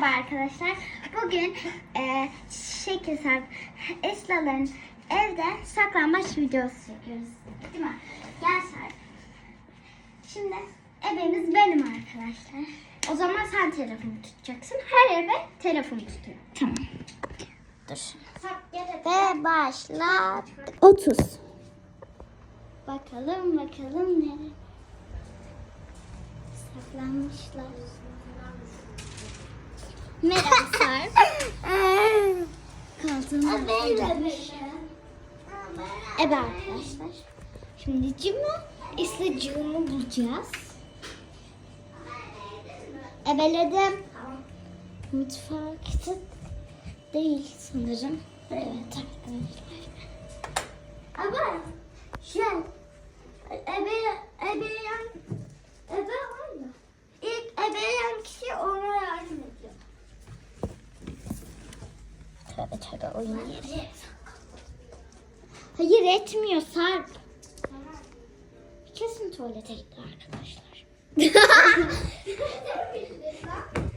Merhaba arkadaşlar. Bugün e, şekil sarf Esla'ların evde saklambaç videosu çekiyoruz. Değil mi? Gel Sarp. Şimdi ebemiz benim arkadaşlar. O zaman sen telefonu tutacaksın. Her ebe telefon tutuyor. Tamam. Dur. Ve başladık. 30. Bakalım bakalım nereye saklanmışlar. Merhaba Sarp. Koltuğuna oturmuş. Evet arkadaşlar. Şimdi Cim'le İslıcığımı bulacağız. Ebeledim. Mutfakta değil sanırım. Evet arkadaşlar. Ama şey ebe ebeyen ebe var ya. İlk ebeyen kişi ona yardım ediyor. Yeri. Hayır etmiyor Sarp. Kesin tuvalete gitti arkadaşlar.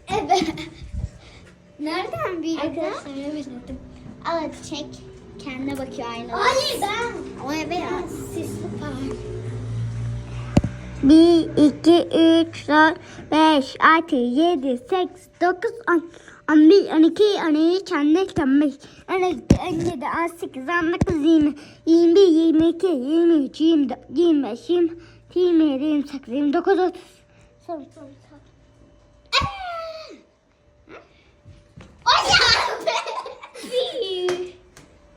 evet. Nereden bildin? Arkadaşlar evet Al hadi çek. Kendine bakıyor aynada. Hayır ben. O evet. Sisli park. 1, 2, 3, 4, 5, 6, 7, 8, 9, 10, 11, 12, 13, 14, 15, 16, 17, 18, 19, 20, 21, 22, 23, 24, 25, 26, 27, 28, 29, 30. Son, son, son. Ay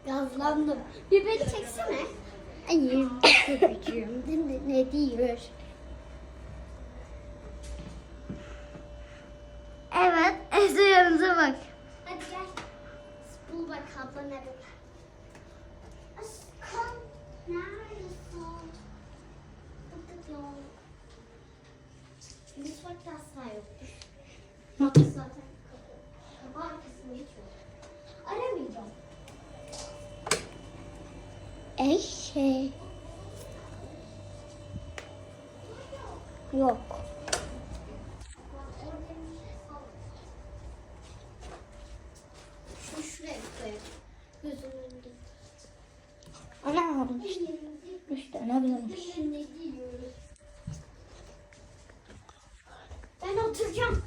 Gazlandım. Bir beni çeksene. Hayır, ne diyor? Evet, ezberimize bak. Hadi gel. Bul bak abla nerede? Aşkım, neredesin? Bıktık yok. Mutfakta asla yoktur. Mutfak zaten arkasında hiç yok. Aramayacağım. Eşek. Yok. Ben oturacağım.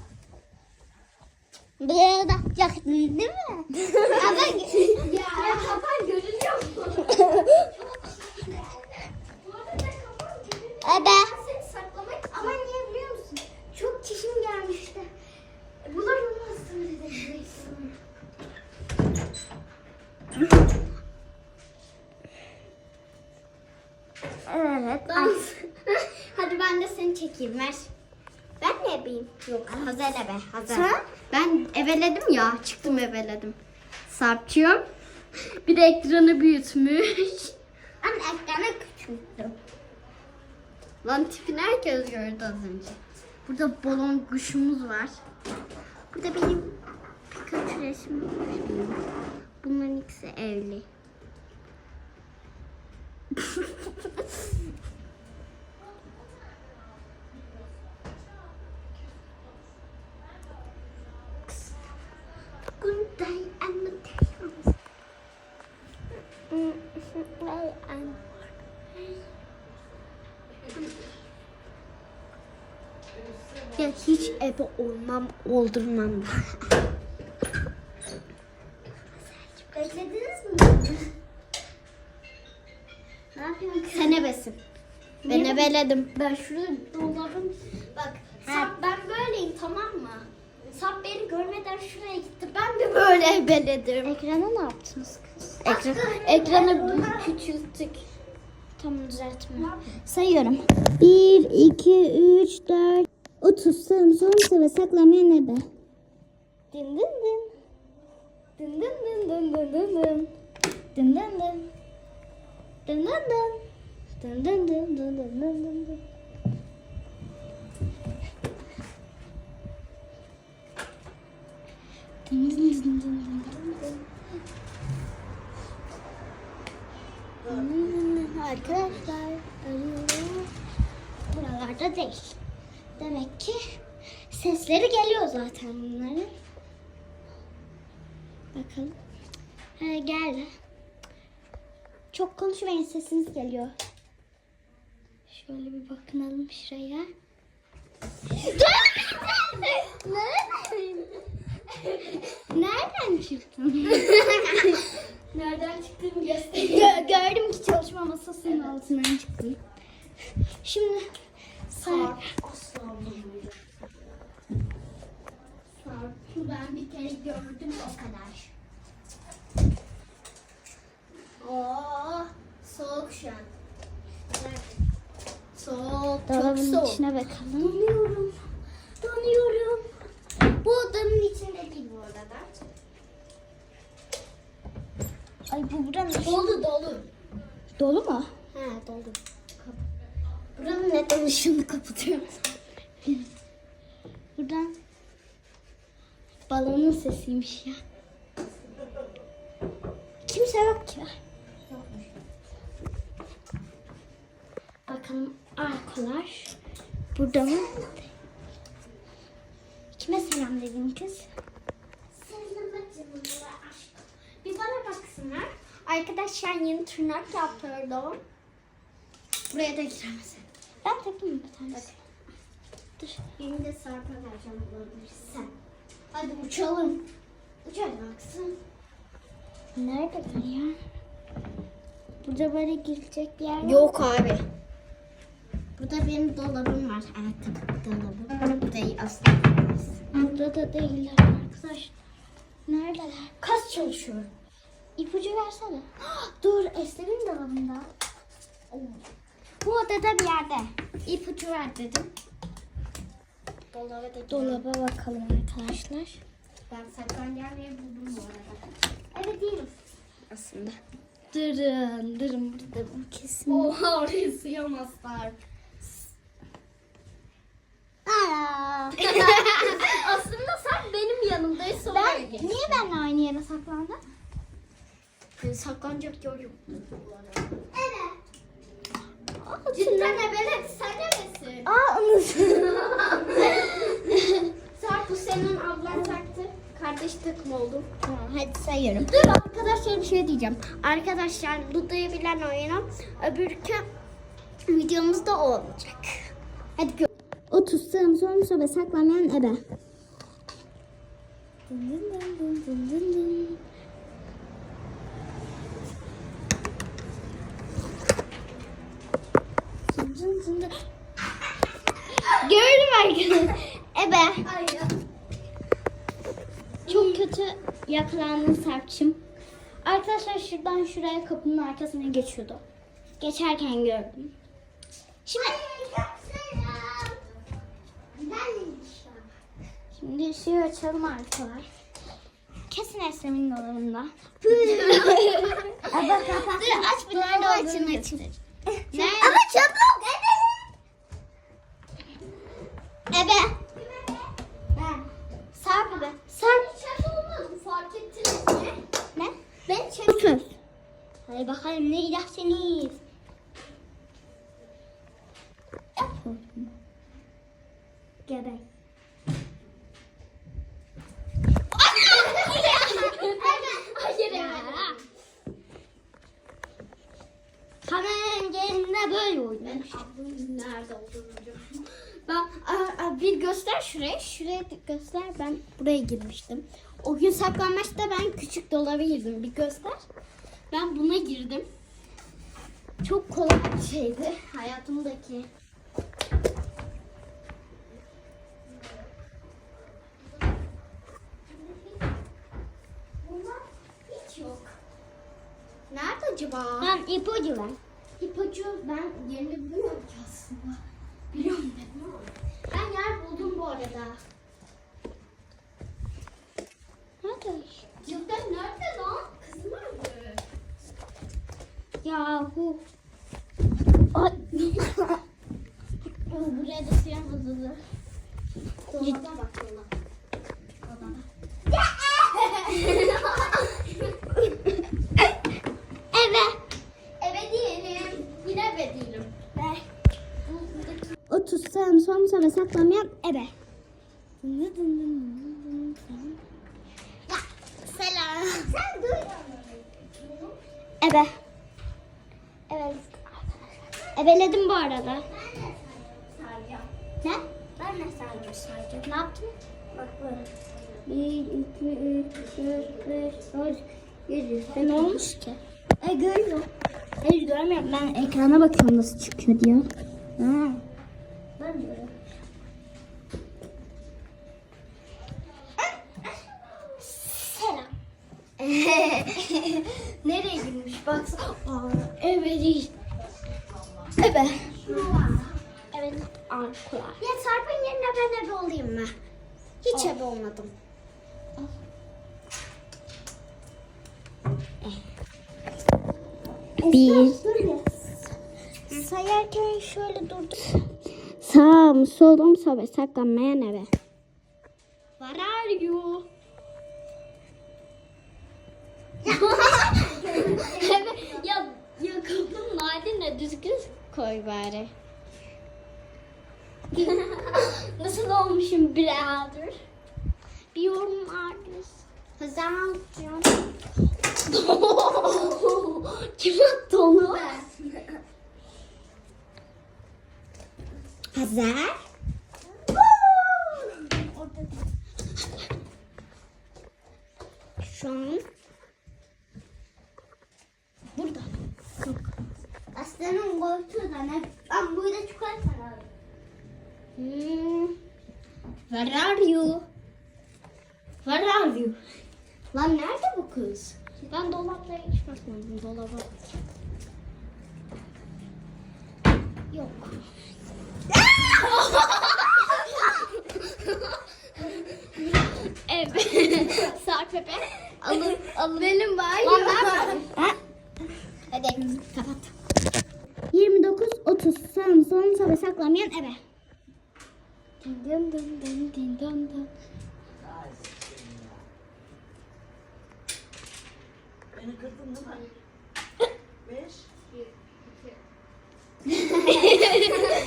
Buraya da yaktın değil mi? ya ben... ya, ya kafan görünüyor mu? Ebe. Saklamak ama niye biliyor musun? Çok çişim gelmişti. Bulamazsın dedi. Evet. Hadi ben de seni çekeyim ver. Ne ebeyim? Yok Hazel ebe. Hazel. Sen? Ben eveledim ya. Çıktım eveledim. Sarpçığım. Bir de ekranı büyütmüş. Ben ekranı küçülttüm. Lan tipini herkes gördü az önce. Burada balon kuşumuz var. Burada benim Pikachu resmim var. Bunların ikisi evli. ebe olmam, oldurmam. Beklediniz mi? Ne yapıyorsun? Sen ebesin. Ben ebeledim. Ben şurada dolabım. Bak sap ben böyleyim tamam mı? Sap beni görmeden şuraya gitti. Ben de böyle ebeledim. Ekrana ne yaptınız kız? Ekran, ekranı küçülttük. Tamam düzeltme. Sayıyorum. 1, 2, 3, 4, 30 sağım son ve saklamayan ebe. Dın dın dın dın dın. Dın dın dın. Dın dın dın. Dın dın dın dın dın dın dın dın. Dın dın dın dın dın dın dın. Dın dın dın dın. Arkadaşlar arıyorum. Buralarda değil. Demek ki sesleri geliyor zaten bunların. Bakalım. Ha, gel. Çok konuşmayın sesiniz geliyor. Şöyle bir bakınalım şuraya. Nereden çıktın? Nereden çıktığını göstereyim. Gö- gördüm ki çalışma masasının altından çıktım. Şimdi Sarp. Sarp'ı ben bir kere gördüm o kadar. Oo, soğuk şu an. Soğuk, çok Dolabın soğuk. içine bakalım. Donuyorum. Donuyorum. Bu odanın içinde değil bu arada. Ay bu buranın Dolu dolu. dolu mu? He dolu. Buranın neden ışığını kapatıyorum? Buradan balonun sesiymiş ya. Kimse yok ki. Bakalım arkalar burada mı? Kime selam dedin kız? Bir bana baksınlar. Arkadaşlar yeni tırnak yaptırdım. Buraya da giremezsin. Ben takayım bir tanesi? Dur. Birini de Sarp'a vereceğim bulabilirsen. Hadi uçalım. Uç hadi baksın. Neredeler ya? Burada böyle girecek bir yer var. Yok abi. Burada benim dolabım var. Ayakkabı dolabım. Bu değil aslında. Burada da değiller arkadaşlar. Neredeler? Kas çalışıyorum. İpucu versene. Dur Eslem'in dolabında. Bu odada bir yerde. İpucu ver dedim. Dolaba da Dolaba bakalım arkadaşlar. Ben saklanacağım yeri buldum bu arada. Evet değilim. Aslında. Durun, durun burada bu kesin. Oha oraya sığamazlar. Aa. Aslında sen benim yanımdaysın. ben niye benimle aynı yere saklandın? saklanacak yer yok. Evet. Cidden evet sen neresin? Aa unuttum. Sarp bu senin ablan taktı. Kardeş takım oldum. tamam hadi sayıyorum. Dur arkadaşlar bir şey diyeceğim. Arkadaşlar Ludo'yu bilen oyunu öbürkü videomuzda o olacak. Hadi gör. 30 sığım son sobe saklanmayan ebe. Dın dın dın dın dın dın dın dın dın. Gördüm arkadaşlar. Ebe. Çok kötü yakalandın Sarp'cığım. Arkadaşlar şuradan şuraya kapının arkasına geçiyordu. Geçerken gördüm. Şimdi Şimdi ışığı açalım arkalar. Kesin Eslem'in dolabında. Dur aç bir nerede olduğunu açın Nerede? Ama çabuk ebe. Ebe. Ben. Sarp ebe. Sarp. Çat olmadı fark ettiniz mi? Ne? Ben. Söz. Hadi bakalım ne ilaçsınız? Gebek. Hayır Ya. evet. Yerinde böyle oynuyormuş. Ablamın nerede olduğunu biliyorum. Ben aa, aa, bir göster şuraya. Şuraya göster. Ben buraya girmiştim. O gün saklanmaçta ben küçük dolaba girdim. Bir göster. Ben buna girdim. Çok kolay bir şeydi. Hayatımdaki. Bunlar hiç yok. Nerede acaba? Ben ipucu ver. İpucu ben yerini bilmiyorum ki aslında. Biliyorum dedim ama. Ben yer buldum bu arada. Nerede? Cidden nerede lan? Kız nerede? Yahu. Ay. Buraya da siyah hazırlı. Dolaba bak dolaba. Dolaba. Evet. Eve değilim. Yine eve değilim. Ver. 30 sağım son saklamayan ebe. Selam. Ebe. Evet. Ebeledim bu arada. Ne? Ben de sadece. Ne yaptın? Bak böyle. 1, 2, 3, 4, 5, 6, 7. Ne olmuş ki? E görüyor. Hayır görmüyorum. Ben ekrana bakıyorum nasıl çıkıyor diyor. Ha. Ben de Nereye girmiş baksana. Aa, Evet. Ebe. Evet. Arkula. Ya Sarp'ın yerine ben ebe olayım mı? Hiç ebe olmadım. Bir. Sayarken şöyle durdum. Sağım, solum, sobe, saklanmayan eve. Where are you? Ya, ya kapının madene düzgün koy bari. Nasıl olmuşum birader? Bir yorum artist. Zaman Kim attı onu? Hazar. Şu an burada. Aslanın koltuğu da ne? Ben burada çikolata aldım. Hmm. Where are you? Where are you? Lan nerede bu kız? Ben dolaplara hiç bakmadım dolaba. Yok. evet. Sarp Pepe. Alın, alın. Benim Lan nerede? Ha? Hadi kapat. 29 30 sağım solum sobe saklamayan eve. Din din din din din din din. Beni kırdın değil mi? Beş. Evet.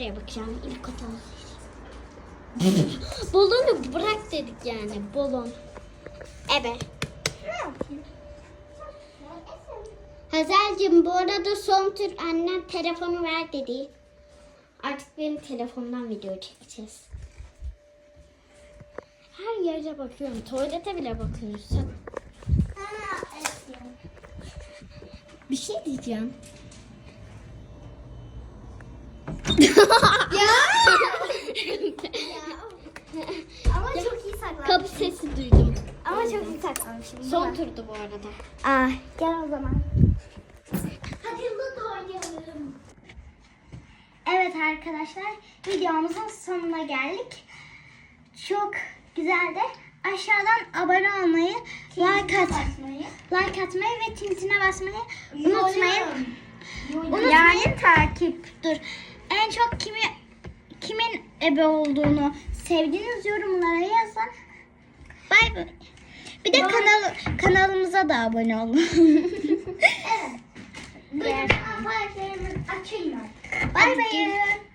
İlk buraya bakacağım. İlk otalım. Balonu bırak dedik yani. Balon. Ebe. Hazel'cim bu arada son tur annem telefonu ver dedi. Artık benim telefondan video çekeceğiz. Her yere bakıyorum. Tuvalete bile bakıyoruz. Sen- Bir şey diyeceğim. Ama çok iyi saklanmışım. Kapı sesi duydum. Ama çok iyi saklanmışım. Son turdu bu arada. Ah, gel o zaman. Hadi Ludo oynayalım. Evet arkadaşlar, videomuzun sonuna geldik. Çok güzeldi. Aşağıdan abone olmayı, like atmayı, like atmayı ve tintine basmayı unutmayın. Unutmayın. Yani takip. Dur. En çok kimi kimin ebe olduğunu sevdiğiniz yorumlara yazın. Bay bay. Bir de kanal kanalımıza da abone olun. evet. Açayım. Bay bay.